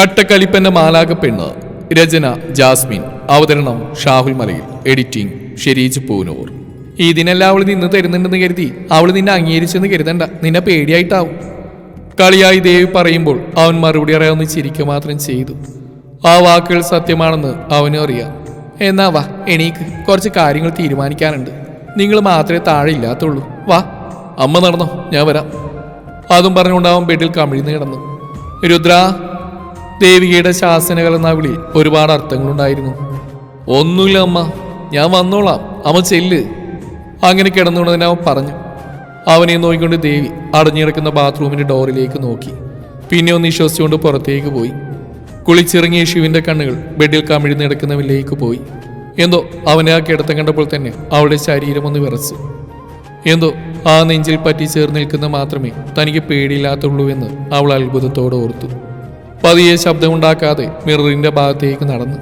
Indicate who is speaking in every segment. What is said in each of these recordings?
Speaker 1: കട്ടക്കലിപ്പന്റെ മാലാക പെണ്ണ് രചന ജാസ്മിൻ. അവതരണം ഷാഹുൽ മലയിൽ. എഡിറ്റിംഗ് ഷെരീജ് പൂനൂർ. ഇതിനെല്ലാം അവൾ നിന്ന് തരുന്നുണ്ടെന്ന് കരുതി അവൾ നിന്നെ അംഗീകരിച്ചെന്ന് കരുതണ്ട. നിന്നെ പേടിയായിട്ടാവും. കളിയായി ദേവി പറയുമ്പോൾ അവൻ മറുപടി അറിയാവുന്ന ചിരിക്കുക മാത്രം ചെയ്തു. ആ വാക്കുകൾ സത്യമാണെന്ന് അവനും അറിയാം. എന്നാ വാ എണീക്ക്. കുറച്ച് കാര്യങ്ങൾ തീരുമാനിക്കാനുണ്ട്. നിങ്ങൾ മാത്രമേ താഴെ ഇല്ലാത്തുള്ളൂ. വാ അമ്മ നടന്നോ? ഞാൻ വരാം. അതും പറഞ്ഞുകൊണ്ട് അവൻ ബെഡിൽ കമിഴ്ന്ന് കിടന്നു. രുദ്ര ദേവികയുടെ ശാസനകൾ എന്ന വിളി. ഒരുപാട് അർത്ഥങ്ങളുണ്ടായിരുന്നു. ഒന്നുമില്ല അമ്മ ഞാൻ വന്നോളാം. അമ്മ ചെല്ല്. അങ്ങനെ കിടന്നുകൊണ്ടതിനെ അവൻ പറഞ്ഞു. അവനെ നോക്കിക്കൊണ്ട് ദേവി അടഞ്ഞിടക്കുന്ന ബാത്റൂമിന്റെ ഡോറിലേക്ക് നോക്കി. പിന്നെ ഒന്ന് വിശ്വസിച്ചുകൊണ്ട് പുറത്തേക്ക് പോയി. കുളിച്ചിറങ്ങിയ ശിവിന്റെ കണ്ണുകൾ ബെഡിൽ കമിഴ്ന്ന് കിടക്കുന്നവനിലേക്ക് പോയി. എന്തോ അവനെ ആ കിടത്തം കണ്ടപ്പോൾ തന്നെ അവളുടെ ശരീരം ഒന്ന് വിറച്ചു. എന്തോ ആ നെഞ്ചിൽ പറ്റി ചേർന്ന് നിൽക്കുന്ന മാത്രമേ തനിക്ക് പേടിയില്ലാത്തുള്ളൂ എന്ന് അവൾ അത്ഭുതത്തോടെ ഓർത്തു. പതിയെ ശബ്ദമുണ്ടാക്കാതെ മിററിന്റെ ഭാഗത്തേക്ക് നടന്നു.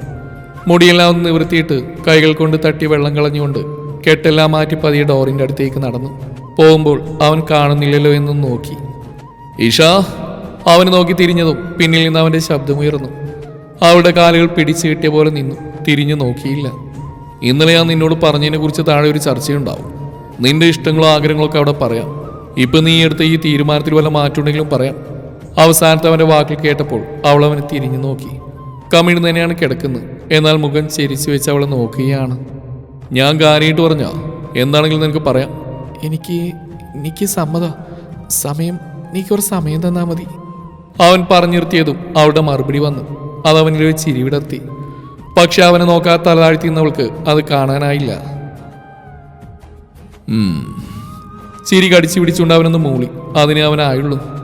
Speaker 1: മുടിയെല്ലാം ഒന്ന് നിവൃത്തിയിട്ട് കൈകൾ കൊണ്ട് തട്ടി വെള്ളം കളഞ്ഞുകൊണ്ട് കെട്ടെല്ലാം മാറ്റി പതിയെ ഡോറിന്റെ അടുത്തേക്ക് നടന്നു. പോകുമ്പോൾ അവൻ കാണുന്നില്ലല്ലോ എന്നും നോക്കി. ഈഷാ അവന് നോക്കി തിരിഞ്ഞതും പിന്നിൽ നിന്ന് അവന്റെ ശബ്ദമുയർന്നു അവളുടെ കാലുകൾ പിടിച്ചു കിട്ടിയ പോലെ നിന്നു. തിരിഞ്ഞു നോക്കിയില്ല. ഇന്നലെ ഞാൻ നിന്നോട് പറഞ്ഞതിനെ കുറിച്ച് താഴെ ഒരു ചർച്ചയുണ്ടാവും. നിന്റെ ഇഷ്ടങ്ങളോ ആഗ്രഹങ്ങളോ ഒക്കെ അവിടെ പറയാം. ഇപ്പൊ നീ എടുത്ത ഈ തീരുമാനത്തിൽ വല്ല മാറ്റമുണ്ടെങ്കിലും പറയാം. അവസാനത്തെ അവന്റെ വാക്കിൽ കേട്ടപ്പോൾ അവൾ അവനെ തിരിഞ്ഞു നോക്കി. കമിഴ്ന്ന് തന്നെയാണ് കിടക്കുന്നത്. എന്നാൽ മുഖം ചിരിച്ചു വെച്ച് അവളെ നോക്കുകയാണ്. ഞാൻ കാര്യമായിട്ട് പറഞ്ഞാ എന്താണെങ്കിലും നിനക്ക് പറയാം. എനിക്ക് എനിക്ക് സമ്മത സമയം നീ കുറച്ച് സമയം തന്നാൽ മതി. അവൻ പറഞ്ഞു നിർത്തിയതും അവളുടെ മറുപടി വന്നു. അത് അവനിൽ ഒരു ചിരി വിടർത്തി. പക്ഷെ അവനെ നോക്കാതെ തലതാഴ്ത്തിന്നവൾക്ക് അത് കാണാനായില്ല. ചിരി കടിച്ചു പിടിച്ചുകൊണ്ട് അവനൊന്ന് മൂളി. അതിനെ അവനായുള്ളൂ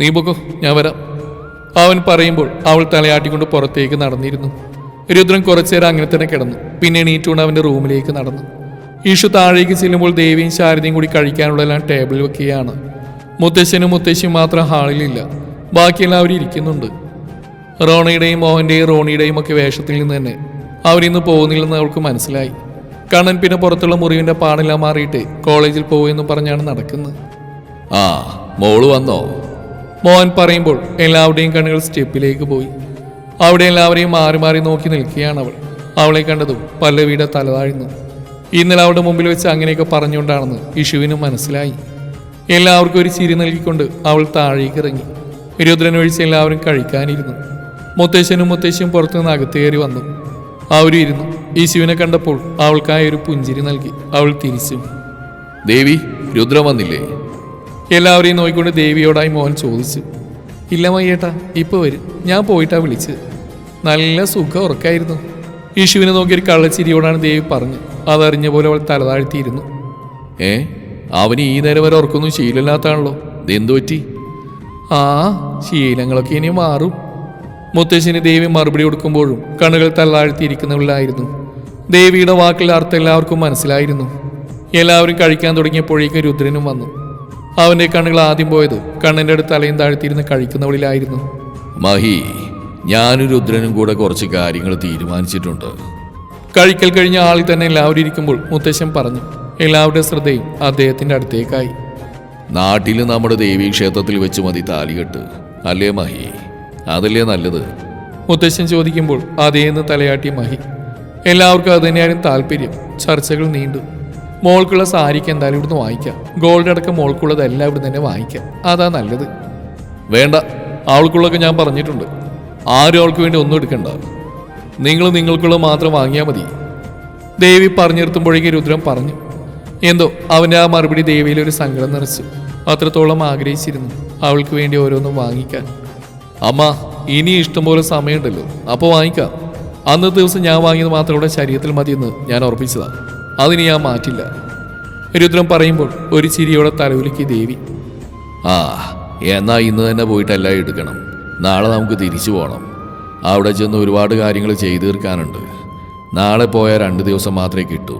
Speaker 1: നീ പൊക്കോ ഞാൻ വരാം. അവൻ പറയുമ്പോൾ അവൾ തലയാട്ടിക്കൊണ്ട് പുറത്തേക്ക് നടന്നിരുന്നു. രുദ്രൻ കുറച്ചേരം അങ്ങനെ തന്നെ കിടന്നു. പിന്നെ എണീറ്റുകൊണ്ട് അവന്റെ റൂമിലേക്ക് നടന്നു. ഈഷു താഴേക്ക് ചെല്ലുമ്പോൾ ദേവിയും ശാരദയും കൂടി കഴിക്കാനുള്ളതെല്ലാം ടേബിളിൽ വെക്കുകയാണ്. മുത്തശ്ശനും മുത്തശ്ശിയും മാത്രം ഹാളിലില്ല ബാക്കി എല്ലാവരും ഇരിക്കുന്നുണ്ട്. റോണയുടെയും മോഹന്റെയും റോണിയുടെയും ഒക്കെ വേഷത്തിൽ നിന്ന് തന്നെ അവരിന്ന് പോകുന്നില്ലെന്ന് അവൾക്ക് മനസ്സിലായി. കണ്ണൻ പിന്നെ പുറത്തുള്ള മുറിവിന്റെ പാടെല്ലാം മാറിയിട്ട് കോളേജിൽ പോകുമെന്ന് പറഞ്ഞാണ് നടക്കുന്നത്. ആ മോൾ വന്നോ? മോഹൻ പറയുമ്പോൾ എല്ലാവരുടെയും കണ്ണുകൾ സ്റ്റെപ്പിലേക്ക് പോയി. അവിടെ എല്ലാവരെയും മാറി മാറി നോക്കി നിൽക്കുകയാണ് അവൾ. അവളെ കണ്ടതും പല്ലവിയുടെ തലതാഴ്ന്നു ഇന്നലെ അവളുടെ മുമ്പിൽ വെച്ച് അങ്ങനെയൊക്കെ പറഞ്ഞുകൊണ്ടാണെന്ന് ഇഷുവിന് മനസ്സിലായി. എല്ലാവർക്കും ഒരു ചിരി നൽകിക്കൊണ്ട് അവൾ താഴേക്ക് ഇറങ്ങി. രുദ്രൻ ഒഴിച്ച് എല്ലാവരും കഴിക്കാനിരുന്നു. മുത്തശ്ശനും മുത്തശ്ശിയും പുറത്തുനിന്ന് അകത്ത് കയറി വന്നു. അവരും ഇരുന്നു യേശുവിനെ കണ്ടപ്പോൾ അവൾക്കായി ഒരു പുഞ്ചിരി നൽകി. അവൾ തിരിച്ചു. ദേവി രുദ്രം വന്നില്ലേ? എല്ലാവരെയും നോക്കിക്കൊണ്ട് ദേവിയോടായി മോഹൻ ചോദിച്ചു ഇല്ല മയ്യേട്ടാ ഇപ്പൊ വരും. ഞാൻ പോയിട്ടാ വിളിച്ചത്. നല്ല സുഖം ഉറക്കായിരുന്നു. യേശുവിനെ നോക്കി ഒരു കള്ളച്ചിരിയോടാണ് ദേവി പറഞ്ഞു. അതറിഞ്ഞ പോലെ അവൾ തലതാഴ്ത്തിയിരുന്നു ഏ അവന് ഈ നേരം വരെ ഉറക്കൊന്നും ശീലമില്ലാത്താണല്ലോ ഇതെന്തു പറ്റി? ആ ശീലങ്ങളൊക്കെ ഇനി മാറും. മുത്തശ്ശിന് ദേവി മറുപടി കൊടുക്കുമ്പോഴും കണ്ണുകൾ തള്ളാഴ്ത്തിയിരിക്കുന്നവളിലായിരുന്നു ദേവിയുടെ വാക്കിൽ അർത്ഥം എല്ലാവർക്കും മനസ്സിലായിരുന്നു. എല്ലാവരും കഴിക്കാൻ തുടങ്ങിയപ്പോഴേക്കും രുദ്രനും വന്നു. അവന്റെ കണ്ണുകൾ ആദ്യം പോയത് കണ്ണിന്റെ അടുത്ത് തലയും താഴ്ത്തിയിരുന്ന് കഴിക്കുന്നവളിലായിരുന്നു. മഹി ഞാനും രുദ്രനും കൂടെ കുറച്ച് കാര്യങ്ങൾ തീരുമാനിച്ചിട്ടുണ്ട്. കഴിക്കൽ കഴിഞ്ഞ ആളിൽ തന്നെ എല്ലാവരും ഇരിക്കുമ്പോൾ മുത്തശ്ശൻ പറഞ്ഞു എല്ലാവരുടെ ശ്രദ്ധയും അദ്ദേഹത്തിന്റെ അടുത്തേക്കായി. നാട്ടിൽ നമ്മുടെ ദേവീക്ഷേത്രത്തിൽ വെച്ച് മതി താലികെട്ട്. അല്ലേ മഹി? അതല്ലേ നല്ലത്? മുത്തശ്ശൻ ചോദിക്കുമ്പോൾ അതേന്ന് തലയാട്ടിയ മഹി എല്ലാവർക്കും അത് തന്നെയായിരുന്നു താല്പര്യം. ചർച്ചകൾ നീണ്ടു. മോൾക്കുള്ള സാരിക്ക് എന്തായാലും ഇവിടുന്ന് വാങ്ങിക്കാം. ഗോൾഡ് അടക്കം മോൾക്കുള്ളതെല്ലാം ഇവിടെ തന്നെ വാങ്ങിക്കാം. അതാ നല്ലത്. വേണ്ട. ആൾക്കുള്ളൊക്കെ ഞാൻ പറഞ്ഞിട്ടുണ്ട്. ആരും ആൾക്ക് വേണ്ടി ഒന്നും എടുക്കണ്ട. നിങ്ങൾ നിങ്ങൾക്കുള്ള മാത്രം വാങ്ങിയാൽ മതി. ദേവി പറഞ്ഞു രുദ്രം പറഞ്ഞു. എന്തോ അവന്റെ ആ മറുപടി ദേവിയിൽ ഒരു സങ്കടം നിറച്ചു. അത്രത്തോളം ആഗ്രഹിച്ചിരുന്നു അവൾക്ക് വേണ്ടി ഓരോന്നും വാങ്ങിക്കാൻ. അമ്മ ഇനി ഇഷ്ടംപോലെ സമയമുണ്ടല്ലോ. അപ്പോൾ വാങ്ങിക്കാം. അന്നത്തെ ദിവസം ഞാൻ വാങ്ങിയത് മാത്രം ഇവിടെ ശരീരത്തിൽ മതിയെന്ന് ഞാൻ ഉറപ്പിച്ചതാണ് അതിന് ഞാൻ മാറ്റില്ല. രുദ്രം പറയുമ്പോൾ ഒരു ചിരിയോടെ തലവിലേക്ക് ദേവി. ആ എന്നാ ഇന്ന് തന്നെ പോയിട്ടല്ല എടുക്കണം. നാളെ നമുക്ക് തിരിച്ചു പോകണം അവിടെ ചെന്ന് ഒരുപാട് കാര്യങ്ങൾ ചെയ്തു തീർക്കാനുണ്ട്. നാളെ പോയാൽ രണ്ട് ദിവസം മാത്രമേ കിട്ടൂ.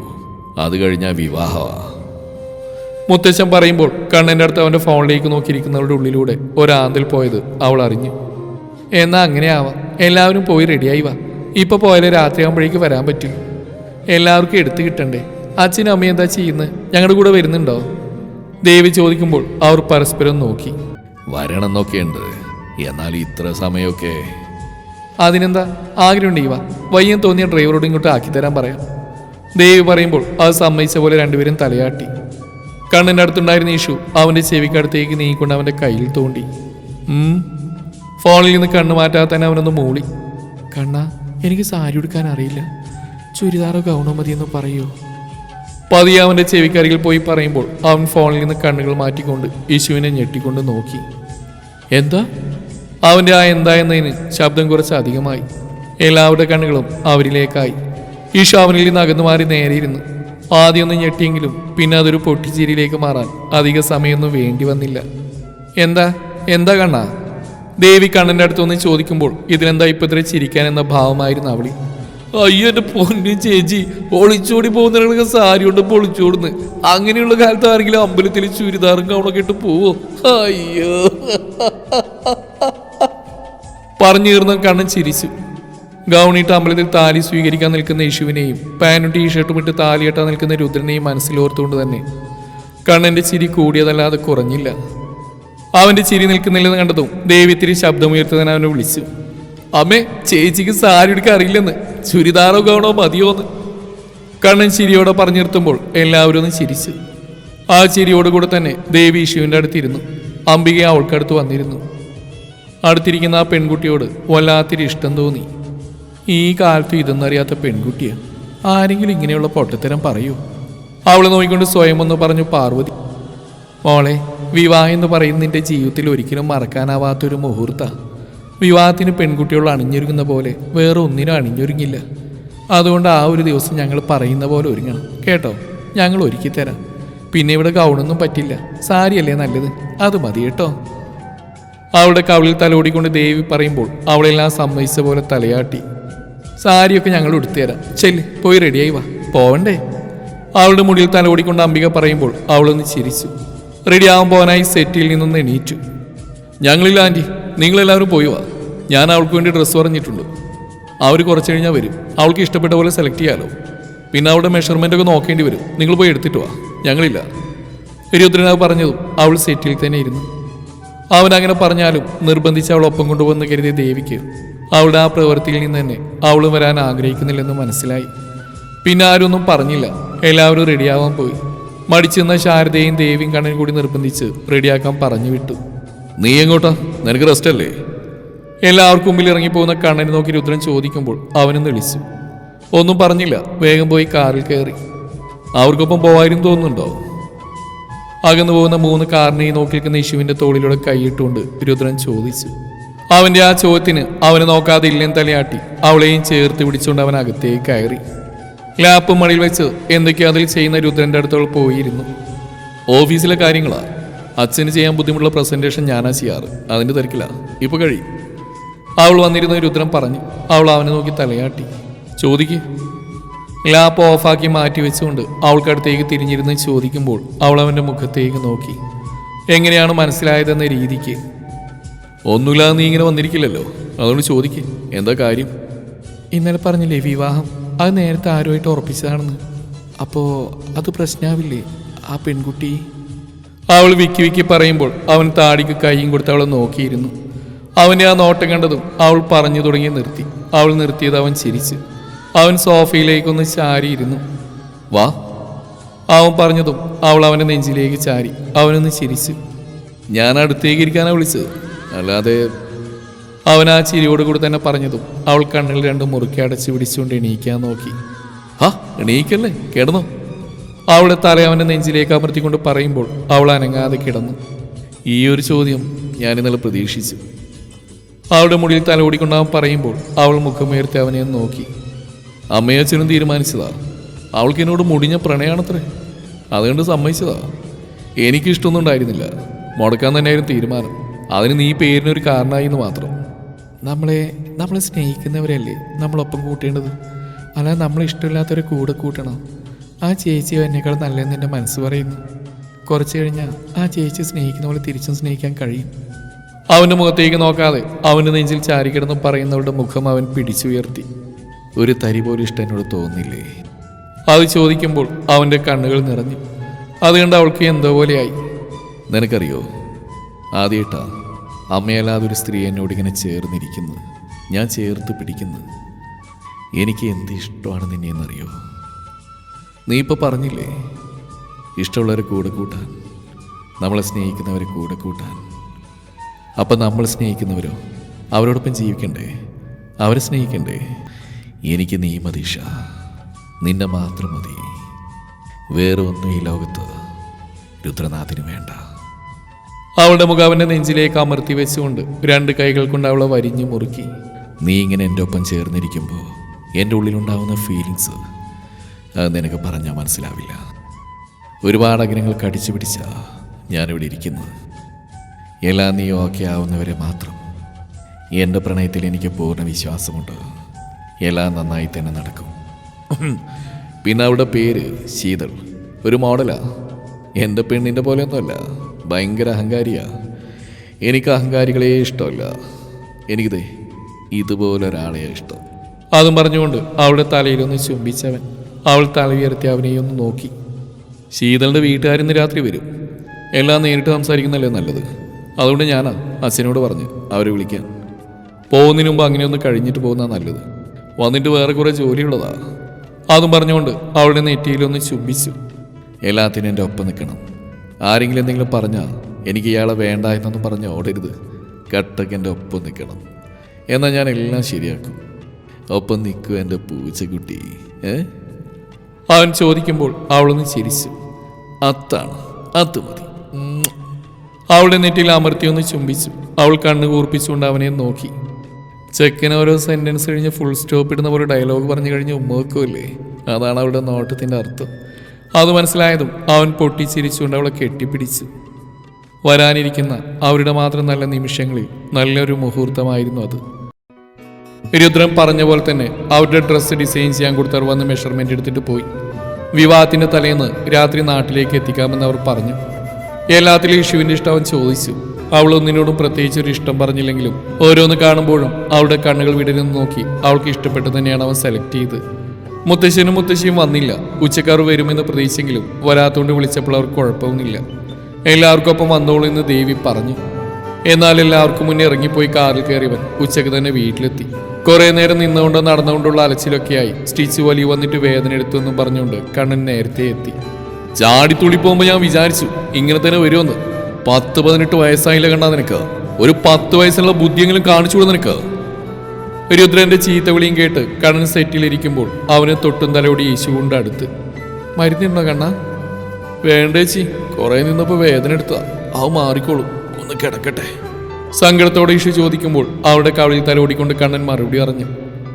Speaker 1: അത് കഴിഞ്ഞാൽ വിവാഹമാണ് മുത്തച്ഛൻ പറയുമ്പോൾ കണ്ണന്റെ അടുത്ത് അവന്റെ ഫോണിലേക്ക് നോക്കിയിരിക്കുന്നവരുടെ ഉള്ളിലൂടെ ഒരാന്തിൽ പോയത് അവൾ അറിഞ്ഞു. എന്നാ അങ്ങനെ ആവാം എല്ലാവരും പോയി റെഡിയായി വാ. ഇപ്പോൾ പോയാലേ രാത്രിയാകുമ്പോഴേക്ക് വരാൻ പറ്റും. എല്ലാവർക്കും എടുത്തു കിട്ടണ്ടേ? അച്ഛനും അമ്മയും എന്താ ചെയ്യുന്നത്? ഞങ്ങളുടെ കൂടെ വരുന്നുണ്ടോ? ദേവി ചോദിക്കുമ്പോൾ അവർ പരസ്പരം നോക്കി. വരണമെന്നൊക്കെയുണ്ട്
Speaker 2: എന്നാൽ ഇത്ര സമയമൊക്കെ.
Speaker 1: അതിനെന്താ? ആഗ്രഹമുണ്ട് ഇവ വയ്യം തോന്നിയ ഡ്രൈവറോട് ഇങ്ങോട്ട് ആക്കി തരാൻ പറയാം. ദേവി പറയുമ്പോൾ അത് സമ്മതിച്ച പോലെ രണ്ടുപേരും തലയാട്ടി. കണ്ണിന്റെ അടുത്തുണ്ടായിരുന്ന ഇഷു അവന്റെ ചെവിക്കടുത്തേക്ക് നീങ്ങിക്കൊണ്ട് അവന്റെ കയ്യിൽ തോണ്ടി. ഫോണിൽ നിന്ന് കണ്ണ് മാറ്റാതെ തന്നെ അവനൊന്ന് മൂളി. കണ്ണ എനിക്ക് സാരി ഉടുക്കാൻ അറിയില്ല. ചുരിദാറോ ഗൗണോ മതിയെന്ന് പറയൂ. പതിയെ അവന്റെ ചെവിക്കരികിൽ പോയി പറയുമ്പോൾ അവൻ ഫോണിൽ നിന്ന് കണ്ണുകൾ മാറ്റിക്കൊണ്ട് യേശുവിനെ ഞെട്ടിക്കൊണ്ട് നോക്കി. എന്താ? അവന്റെ ആ എന്താ എന്നതിന് ശബ്ദം കുറച്ച് അധികമായി. എല്ലാവരുടെ കണ്ണുകളും അവരിലേക്കായി. ഈശോ അവനിൽ നിന്ന് അകന്നു മാറി നേരെയിരുന്നു ആദ്യമൊന്ന് ഞെട്ടിയെങ്കിലും പിന്നെ അതൊരു പൊട്ടിച്ചിരിയിലേക്ക് മാറാൻ അധിക സമയമൊന്നും വേണ്ടി വന്നില്ല. എന്താ? എന്താ കണ്ണാ? ദേവി കണ്ണന്റെ അടുത്തൊന്ന് ചോദിക്കുമ്പോൾ ഇതിനെന്താ ഇപ്പത്ര ചിരിക്കാൻ എന്ന ഭാവമായിരുന്നു അവളി. അയ്യോ എന്റെ പൊന്നു ചേച്ചി. ഒളിച്ചോടി പോകുന്നവർക്ക് സാരി കൊണ്ട് പൊളിച്ചോടുന്ന്. അങ്ങനെയുള്ള കാലത്ത് ആരെങ്കിലും അമ്പലത്തിൽ ചുരിദാറും കവണൊക്കെ ഇട്ട് പോവോ? അയ്യോ. പറഞ്ഞു തീർന്ന കണ്ണൻ ചിരിച്ചു. ഗൗണിട്ട് അമ്പലത്തിൽ താലി സ്വീകരിക്കാൻ നിൽക്കുന്ന യേശുവിനെയും പാനും ടീഷർട്ടും ഇട്ട് താലിയെട്ടാൻ നിൽക്കുന്ന രുദ്രനെയും മനസ്സിലോർത്തുകൊണ്ട് തന്നെ കണ്ണന്റെ ചിരി കൂടിയതല്ലാതെ കുറഞ്ഞില്ല. അവന്റെ ചിരി നിൽക്കുന്നില്ലെന്ന് കണ്ടതും ദേവിത്തിരി ശബ്ദമുയർത്തുന്നതിന് അവനെ വിളിച്ചു. അമ്മേ ചേച്ചിക്ക് സാരി എടുക്കാൻ അറിയില്ലെന്ന്. ചുരിദാറോ ഗൗണോ മതിയോന്ന്. കണ്ണൻ ചിരിയോടെ പറഞ്ഞു നിർത്തുമ്പോൾ എല്ലാവരും ഒന്ന് ചിരിച്ചു. ആ ചിരിയോടുകൂടെ തന്നെ ദേവി യേശുവിന്റെ അടുത്തിരുന്നു. അംബിക അവൾക്കടുത്ത് വന്നിരുന്നു. അടുത്തിരിക്കുന്ന ആ പെൺകുട്ടിയോട് വല്ലാത്തൊരു ഇഷ്ടം തോന്നി. ഈ കാലത്ത് ഇതെന്നറിയാത്ത പെൺകുട്ടിയെ. ആരെങ്കിലും ഇങ്ങനെയുള്ള പൊട്ടത്തരം പറയൂ. അവളെ നോക്കിക്കൊണ്ട് സ്വയം ഒന്ന് പറഞ്ഞു പാർവതി മോളെ വിവാഹം എന്ന് പറയുന്നതിന്റെ ജീവിതത്തിൽ ഒരിക്കലും മറക്കാനാവാത്തൊരു മുഹൂർത്ത. വിവാഹത്തിന് പെൺകുട്ടികൾ അണിഞ്ഞൊരുങ്ങുന്ന പോലെ വേറെ ഒന്നിനും അണിഞ്ഞൊരുങ്ങില്ല. അതുകൊണ്ട് ആ ഒരു ദിവസം ഞങ്ങൾ പറയുന്ന പോലെ ഒരുങ്ങണം. കേട്ടോ? ഞങ്ങൾ ഒരുക്കി തരാം. പിന്നെ ഇവിടെ ഗൗണൊന്നും പറ്റില്ല. സാരിയല്ലേ നല്ലത്? അത് മതി കേട്ടോ. അവളുടെ കവിളിൽ തലോടിക്കൊണ്ട് ദേവി പറയുമ്പോൾ അവളെല്ലാം സമ്മതിച്ച പോലെ തലയാട്ടി. സാരിയൊക്കെ ഞങ്ങൾ ഉടുത്തുതരാം ചെല്ല് പോയി റെഡിയായി വാ. പോവണ്ടേ? അവളുടെ മുടിയിൽ തലോടിക്കൊണ്ട് അംബിക പറയുമ്പോൾ അവളൊന്ന് ചിരിച്ചു. റെഡിയാവാൻ പോകാനായി സെറ്റിൽ നിന്നൊന്ന് എണീറ്റു. ഞങ്ങളില്ല ആന്റി. നിങ്ങളെല്ലാവരും പോയി വാ. ഞാൻ അവൾക്ക് വേണ്ടി ഡ്രസ്സ് പറഞ്ഞിട്ടുണ്ട്. അവർ കുറച്ച് കഴിഞ്ഞാൽ വരും. അവൾക്ക് ഇഷ്ടപ്പെട്ട പോലെ സെലക്ട് ചെയ്യാലോ. പിന്നെ അവളുടെ മെഷർമെന്റ് ഒക്കെ നോക്കേണ്ടി വരും. നിങ്ങൾ പോയി എടുത്തിട്ട് വാ. ഞങ്ങളില്ല. രുദ്രനാവ് പറഞ്ഞതും അവൾ സെറ്റിൽ തന്നെ ഇരുന്നു. അവൻ അങ്ങനെ പറഞ്ഞാലും നിർബന്ധിച്ച് അവൾ ഒപ്പം കൊണ്ടുവന്ന് കരുതിയ ദേവിക്ക് അവളുടെ ആ പ്രവൃത്തിയിൽ നിന്ന് തന്നെ അവൾ വരാൻ ആഗ്രഹിക്കുന്നില്ലെന്ന് മനസ്സിലായി. പിന്നെ ആരൊന്നും പറഞ്ഞില്ല. എല്ലാവരും റെഡിയാവാൻ പോയി. മടിച്ചെന്ന ശാരദയും ദേവിയും കണ്ണൻ കൂടി നിർബന്ധിച്ച് റെഡിയാക്കാൻ പറഞ്ഞു വിട്ടു.
Speaker 2: നീ എങ്ങോട്ടാ? നിനക്ക് റെസ്റ്റ് അല്ലേ
Speaker 1: എല്ലാവർക്കും മുമ്പിൽ ഇറങ്ങിപ്പോകുന്ന കണ്ണനെ നോക്കി രുദ്രൻ ചോദിക്കുമ്പോൾ അവനും തെളിച്ചു ഒന്നും പറഞ്ഞില്ല. വേഗം പോയി കാറിൽ കയറി. അവർക്കൊപ്പം പോവാനും തോന്നുന്നുണ്ടോ? അകന്നു പോകുന്ന മൂന്ന് കാറിനെയും നോക്കി നിൽക്കുന്ന യേശുവിന്റെ തോളിലൂടെ കൈയിട്ടുകൊണ്ട് രുദ്രൻ ചോദിച്ചു. അവന്റെ ആ ചോദ്യത്തിന് അവനെ നോക്കാതെ ഇല്ലെന്ന് തലയാട്ടി അവളെയും ചേർത്ത് പിടിച്ചുകൊണ്ട് അവൻ അകത്തേക്ക് കയറി. ലാപ്പ് മണിയിൽ വെച്ച് എന്തൊക്കെയോ അതിൽ ചെയ്യുന്ന രുദ്രന്റെ അടുത്തോൾ പോയിരുന്നു. ഓഫീസിലെ കാര്യങ്ങളാ? അച്ഛന് ചെയ്യാൻ ബുദ്ധിമുട്ടുള്ള പ്രസന്റേഷൻ ഞാനാ ചെയ്യാറ്. അതിന്റെ തിരക്കില്ല ഇപ്പൊ കഴിയും. അവൾ വന്നിരുന്ന ഒരു ഉത്തരം പറഞ്ഞു. അവൾ അവനെ നോക്കി തലയാട്ടി. ചോദിക്ക്. ലാപ്പ് ഓഫാക്കി മാറ്റി വെച്ചുകൊണ്ട് അവൾക്കടുത്തേക്ക് തിരിഞ്ഞിരുന്ന് ചോദിക്കുമ്പോൾ അവൾ അവന്റെ മുഖത്തേക്ക് നോക്കി. എങ്ങനെയാണ് മനസ്സിലായതെന്ന രീതിക്ക്. ഒന്നുമില്ലാതെ നീ ഇങ്ങനെ വന്നിരിക്കില്ലല്ലോ. അതുകൊണ്ട് ചോദിക്ക്. എന്താ കാര്യം? ഇന്നലെ പറഞ്ഞില്ലേ വിവാഹം? അത് നേരത്തെ ആരുമായിട്ട് ഉറപ്പിച്ചതാണെന്ന്. അപ്പോൾ അത് പ്രശ്നമാവില്ലേ ആ പെൺകുട്ടി? അവൾ വിക്കി വിക്കി പറയുമ്പോൾ അവൻ താടിക്ക് കൈയും കൊടുത്ത് അവളെ നോക്കിയിരുന്നു. അവന്റെ ആ നോട്ടം കണ്ടതും അവൾ പറഞ്ഞു തുടങ്ങി നിർത്തി. അവൾ നിർത്തിയത് അവൻ ചിരിച്ച്. അവൻ സോഫയിലേക്കൊന്ന് ചാരിയിരുന്നു. വാ. അവൻ പറഞ്ഞതും അവൾ അവന്റെ നെഞ്ചിലേക്ക് ചാരി. അവനൊന്ന് ചിരിച്ച്. ഞാൻ അടുത്തേക്ക് ഇരിക്കാനാണ് വിളിച്ചത്. അല്ലാതെ അവൻ ആ ചിരിയോട് കൂടി തന്നെ പറഞ്ഞതും അവൾ കണ്ണിൽ രണ്ടും മുറുക്കി അടച്ച് പിടിച്ചുകൊണ്ട് എണീക്കാൻ നോക്കി. ആ എണീക്കല്ലേ? കിടന്നോ. അവളുടെ തല അവന്റെ നെഞ്ചിലേക്ക് അമർത്തിക്കൊണ്ട് പറയുമ്പോൾ അവൾ അനങ്ങാതെ കിടന്നു. ഈ ഒരു ചോദ്യം ഞാൻ ഇന്നലെ പ്രതീക്ഷിച്ചു. അവളുടെ മുടിയിൽ തല ഓടിക്കൊണ്ട് അവൻ പറയുമ്പോൾ അവൾ മുഖമുയർത്തി അവനെ നോക്കി. അമ്മയച്ഛനും തീരുമാനിച്ചതാ. അവൾക്ക് എന്നോട് മുടിഞ്ഞ പ്രണയാണത്രേ. അതുകൊണ്ട് സമ്മതിച്ചതാ. എനിക്കിഷ്ടമൊന്നും ഉണ്ടായിരുന്നില്ല. മുടക്കാൻ തന്നെയായിരുന്നു തീരുമാനം. അതിന് നീ പേരിനൊരു കാരണമായി എന്ന് മാത്രം. നമ്മളെ നമ്മളെ സ്നേഹിക്കുന്നവരല്ലേ നമ്മളൊപ്പം കൂട്ടേണ്ടത്? അല്ലാതെ നമ്മളെ ഇഷ്ടമില്ലാത്തവരെ കൂടെ കൂട്ടണം? ആ ചേച്ചി എന്നെക്കാൾ നല്ലതെന്ന് എന്റെ മനസ്സ് പറയുന്നു. കുറച്ച് കഴിഞ്ഞാൽ ആ ചേച്ചി സ്നേഹിക്കുന്ന പോലെ തിരിച്ചും സ്നേഹിക്കാൻ കഴിയും. അവന്റെ മുഖത്തേക്ക് നോക്കാതെ അവന്റെ നെഞ്ചിൽ ചാരിക്കിടന്ന് പറയുന്നവരുടെ മുഖം അവൻ പിടിച്ചുയർത്തി. ഒരു തരി പോലും ഇഷ്ടം എന്നോട് തോന്നില്ലേ? അത് ചോദിക്കുമ്പോൾ അവന്റെ കണ്ണുകൾ നിറഞ്ഞു. അതുകൊണ്ട് കണ്ട് അവൾക്ക് എന്തോ പോലെയായി. നിനക്കറിയോ? ആദ്യമായിട്ടാ
Speaker 2: അമ്മയല്ലാതെ ഒരു സ്ത്രീ എന്നോട് ഇങ്ങനെ ചേർന്നിരിക്കുന്നു. ഞാൻ ചേർത്ത് പിടിക്കുന്നു. എനിക്ക് എന്ത് ഇഷ്ടമാണ് നിന്നെ എന്നറിയോ നീ ഇപ്പോൾ പറഞ്ഞില്ലേ? ഇഷ്ടമുള്ളവരെ കൂടെ കൂട്ടാൻ നമ്മളെ സ്നേഹിക്കുന്നവരെ കൂടെ കൂട്ടാൻ. അപ്പം നമ്മൾ സ്നേഹിക്കുന്നവരോ? അവരോടൊപ്പം ജീവിക്കണ്ടേ? അവരെ സ്നേഹിക്കണ്ടേ? എനിക്ക് നീ മതീഷ നിന്നെ മാത്രം മതി. വേറെ ഒന്നും ഈ ലോകത്ത് രുദ്രനാഥിന് വേണ്ട.
Speaker 1: അവളുടെ മുഖം അവന്റെ നെഞ്ചിലേക്ക് അമർത്തി വെച്ചുകൊണ്ട് രണ്ട് കൈകൾ കൊണ്ട് അവളെ വരിഞ്ഞു മുറുക്കി.
Speaker 2: നീ ഇങ്ങനെ എന്റെ ഒപ്പം ചേർന്നിരിക്കുമ്പോൾ എന്റെ ഉള്ളിലുണ്ടാവുന്ന ഫീലിങ്സ് അത് നിനക്ക് പറഞ്ഞാൽ മനസ്സിലാവില്ല. ഒരുപാട് അഗ്രഹങ്ങൾ കടിച്ചു പിടിച്ച ഞാനിവിടെ ഇരിക്കുന്നത് എല്ലാം നീ ഓക്കെ ആവുന്നവരെ മാത്രം എന്റെ പ്രണയത്തിൽ എനിക്ക് പൂർണ വിശ്വാസമുണ്ട്. എല്ലാം നന്നായി തന്നെ നടക്കും. പിന്നെ അവിടെ പേര് ശീതൾ. ഒരു മോഡലാ. എന്റെ പെണ്ണിന്റെ പോലെയൊന്നുമല്ല. ഭയങ്കര അഹങ്കാരിയാ. എനിക്ക് അഹങ്കാരികളെ ഇഷ്ടമല്ല. എനിക്കിതേ ഇതുപോലെ ഇഷ്ടം.
Speaker 1: അതും പറഞ്ഞുകൊണ്ട് അവളുടെ തലയിലൊന്ന് ചുംബിച്ചവൻ അവൾ തല അവനെ ഒന്ന് നോക്കി. ശീതളുടെ വീട്ടുകാരിന്ന് രാത്രി വരും. എല്ലാം നേരിട്ട് സംസാരിക്കുന്നല്ലേ നല്ലത്? അതുകൊണ്ട് ഞാൻ അച്ഛനോട് പറഞ്ഞു അവരെ വിളിക്കാൻ പോകുന്നതിന് മുമ്പ് അങ്ങനെ ഒന്ന് കഴിഞ്ഞിട്ട് പോകുന്ന നല്ലത്. വന്നിട്ട് വേറെ കുറേ ജോലിയുള്ളതാ. അതും പറഞ്ഞുകൊണ്ട് അവളുടെ നെറ്റിയിലൊന്ന് ചുംബിച്ചു.
Speaker 2: എല്ലാത്തിനും എന്റെ ഒപ്പം നിൽക്കണം. ആരെങ്കിലും എന്തെങ്കിലും പറഞ്ഞാൽ എനിക്ക് ഇയാളെ വേണ്ട എന്നൊന്നും പറഞ്ഞ് ഓടരുത്. കട്ടക്ക് എന്റെ ഒപ്പം നിൽക്കണം. എന്നാൽ ഞാൻ എല്ലാം ശരിയാക്കും. ഒപ്പം നിൽക്കും എന്റെ പൂച്ചക്കുട്ടി. ഏ?
Speaker 1: അവൻ ചോദിക്കുമ്പോൾ അവളൊന്ന് ചിരിച്ചു.
Speaker 2: അത്താണ് അത് മതി.
Speaker 1: അവളുടെ നെറ്റിൽ അമർത്തി ഒന്ന് ചുംബിച്ചു. അവൾ കണ്ണ് കൂർപ്പിച്ചുകൊണ്ട് അവനെ നോക്കി. ചെക്കൻ ഓരോ സെന്റൻസ് കഴിഞ്ഞ് ഫുൾ സ്റ്റോപ്പ് ഇടുന്ന പോലെ ഡയലോഗ് പറഞ്ഞു കഴിഞ്ഞ് ഉമ്മക്കുമല്ലേ അതാണ് അവളുടെ നോട്ടത്തിന്റെ അർത്ഥം. അത് മനസ്സിലായതും അവൻ പൊട്ടിച്ചിരിച്ചുകൊണ്ട് അവളെ കെട്ടിപ്പിടിച്ചു. വരാനിരിക്കുന്ന അവരുടെ മാത്രം നല്ല നിമിഷങ്ങളിൽ നല്ലൊരു മുഹൂർത്തമായിരുന്നു അത്. രുദ്രൻ പറഞ്ഞ പോലെ തന്നെ അവരുടെ ഡ്രസ്സ് ഡിസൈൻ ചെയ്യാൻ കൊടുത്തവർ വന്ന് മെഷർമെന്റ് എടുത്തിട്ട് പോയി. വിവാഹത്തിന്റെ തലേന്ന് രാത്രി നാട്ടിലേക്ക് എത്തിക്കാമെന്ന് അവർ പറഞ്ഞു. എല്ലാത്തിലും യേശുവിന്റെ ഇഷ്ടം അവൻ ചോദിച്ചു. അവൾ ഒന്നിനോടും പ്രത്യേകിച്ച് ഒരു ഇഷ്ടം പറഞ്ഞില്ലെങ്കിലും ഓരോന്ന് കാണുമ്പോഴും അവളുടെ കണ്ണുകൾ വിടരുന്ന് നോക്കി അവൾക്ക് ഇഷ്ടപ്പെട്ട് തന്നെയാണ് അവൻ സെലക്ട് ചെയ്ത്. മുത്തശ്ശനും മുത്തശ്ശിയും വന്നില്ല. ഉച്ചക്കാർ വരുമെന്ന് പ്രതീക്ഷിച്ചെങ്കിലും വരാത്തോണ്ട് വിളിച്ചപ്പോൾ അവർക്ക് കുഴപ്പമൊന്നുമില്ല. എല്ലാവർക്കൊപ്പം വന്നോളൂ എന്ന് ദേവി പറഞ്ഞു. എന്നാൽ എല്ലാവർക്കും മുന്നേ ഇറങ്ങിപ്പോയി കാറിൽ കയറിയവൻ ഉച്ചയ്ക്ക് തന്നെ വീട്ടിലെത്തി. കുറെ നേരം നിന്നുകൊണ്ട് നടന്നുകൊണ്ടുള്ള അലച്ചിലൊക്കെയായി സ്റ്റിച്ച് വലി വന്നിട്ട് വേദന എടുത്തെന്നും പറഞ്ഞുകൊണ്ട് കണ്ണൻ നേരത്തെ എത്തി. ചാടിത്തുള്ളി പോകുമ്പോൾ ഞാൻ വിചാരിച്ചു ഇങ്ങനെ തന്നെ വരുമെന്ന്. പത്ത് പതിനെട്ട് വയസ്സായില്ല കണ്ടാ നിനക്ക്. ഒരു പത്ത് വയസ്സുള്ള ബുദ്ധിയെങ്കിലും കാണിച്ചു കൊടു നിനക്ക്. രുദ്രന്റെ ചീത്ത വിളിയും കേട്ട് കണ്ണൻ സെറ്റിലിരിക്കുമ്പോൾ അവന് തൊട്ടും തലയോടി യേശുകൊണ്ട് അടുത്ത്. മരുന്നുണ്ടോ കണ്ണ? വേണ്ടേച്ചി കുറെ നിന്നപ്പോ വേദന എടുത്താ അവ മാറിക്കോളും. ഒന്ന് കിടക്കട്ടെ. സങ്കടത്തോടെ ഇഷു ചോദിക്കുമ്പോൾ അവളുടെ കവളിൽ തലോടിക്കൊണ്ട് കണ്ണൻ മറുപടി അറിഞ്ഞു.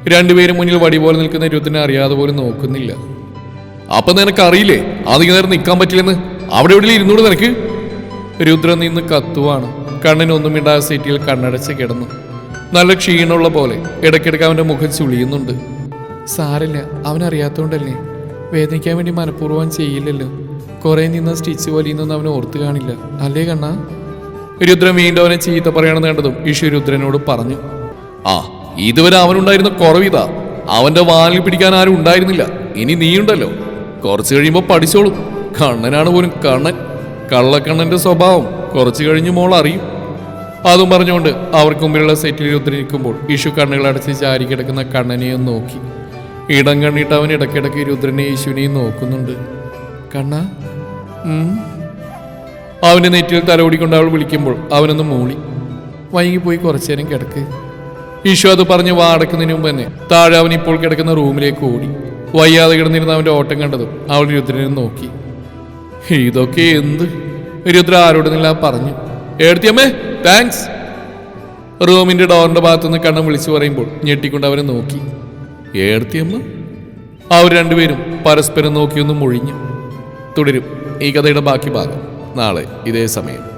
Speaker 1: രണ്ടുപേരും മുന്നിൽ വടി പോലെ നിൽക്കുന്ന രുദ്ധനെ അറിയാതെ പോലും നോക്കുന്നില്ല. അപ്പൊ നിനക്ക് അറിയില്ലേ? അധിക നേരം നിൽക്കാൻ പറ്റില്ലെന്ന്? അവിടെ എവിടെയും ഇരുന്നൂടെ നിനക്ക്? രുദ്രൻ നിന്ന് കത്തുവാണ്. കണ്ണൻ ഒന്നും ഇടാ സീറ്റിൽ കണ്ണടച്ച് കിടന്നു. നല്ല ക്ഷീണമുള്ള പോലെ ഇടയ്ക്കിടയ്ക്ക് അവന്റെ മുഖം ചുളിയുന്നുണ്ട്. സാരല്ല അവനറിയാത്തോണ്ടല്ലേ? വേദനിക്കാൻ വേണ്ടി മനഃപൂർവം ചെയ്യില്ലല്ലോ. കുറെ നിന്ന സ്റ്റിച്ച് വലിയൊന്നും അവൻ ഓർത്ത് കാണില്ല. അല്ലേ കണ്ണാ? രുദ്രൻ വീണ്ടും അവനെ ചീത്ത പറയണമെന്ന് കണ്ടതും ഇഷു രുദ്രനോട് പറഞ്ഞു ആ ഇതുവരെ അവനുണ്ടായിരുന്ന കുറവിതാ അവന്റെ വാലിൽ പിടിക്കാൻ ആരും ഉണ്ടായിരുന്നില്ല. ഇനി നീയുണ്ടല്ലോ. കുറച്ച് കഴിയുമ്പോൾ പഠിച്ചോളൂ. കണ്ണനാണ് പോലും കണ്ണൻ. കള്ളക്കണ്ണന്റെ സ്വഭാവം കുറച്ച് കഴിഞ്ഞ് മോൾ അറിയും. അതും പറഞ്ഞുകൊണ്ട് അവർക്ക് മുമ്പിലുള്ള സെറ്റിൽ രുദ്രനിൽക്കുമ്പോൾ ഇഷു കണ്ണുകൾ അടച്ച് ചാരി കിടക്കുന്ന കണ്ണനെയും നോക്കി. ഇടം കണ്ണിട്ട് അവൻ ഇടയ്ക്കിടയ്ക്ക് രുദ്രനെയും യേശുവിനെയും നോക്കുന്നുണ്ട്. കണ്ണ അവന്റെ നെറ്റിയിൽ തലോടിക്കൊണ്ട് അവൾ വിളിക്കുമ്പോൾ അവനൊന്ന് മൂളി. വൈകിപ്പോയി കുറച്ചു നേരം കിടക്ക്. ഈശോ അത് പറഞ്ഞ് വാടക്കുന്നതിന് മുമ്പ് തന്നെ താഴെ അവൻ ഇപ്പോൾ കിടക്കുന്ന റൂമിലേക്ക് ഓടി. വയ്യാതെ കിടന്നിരുന്ന അവന്റെ ഓട്ടം കണ്ടതും അവൾ രുദ്രനെ നോക്കി. ഇതൊക്കെ എന്ത്? രുദ്ര ആരോടുന്നില്ല പറഞ്ഞു. എടുത്തിയമ്മേ താങ്ക്സ് റൂമിന്റെ ഡോറിന്റെ ഭാഗത്തുനിന്ന് കണ്ണം വിളിച്ചു പറയുമ്പോൾ ഞെട്ടിക്കൊണ്ട് അവനെ നോക്കി. ഏർത്തിയമ്മ അവർ രണ്ടുപേരും പരസ്പരം നോക്കിയൊന്ന് മുഴിഞ്ഞു. തുടരും ഈ കഥയുടെ ബാക്കി ഭാഗം. നാളെ ഇതേ സമയം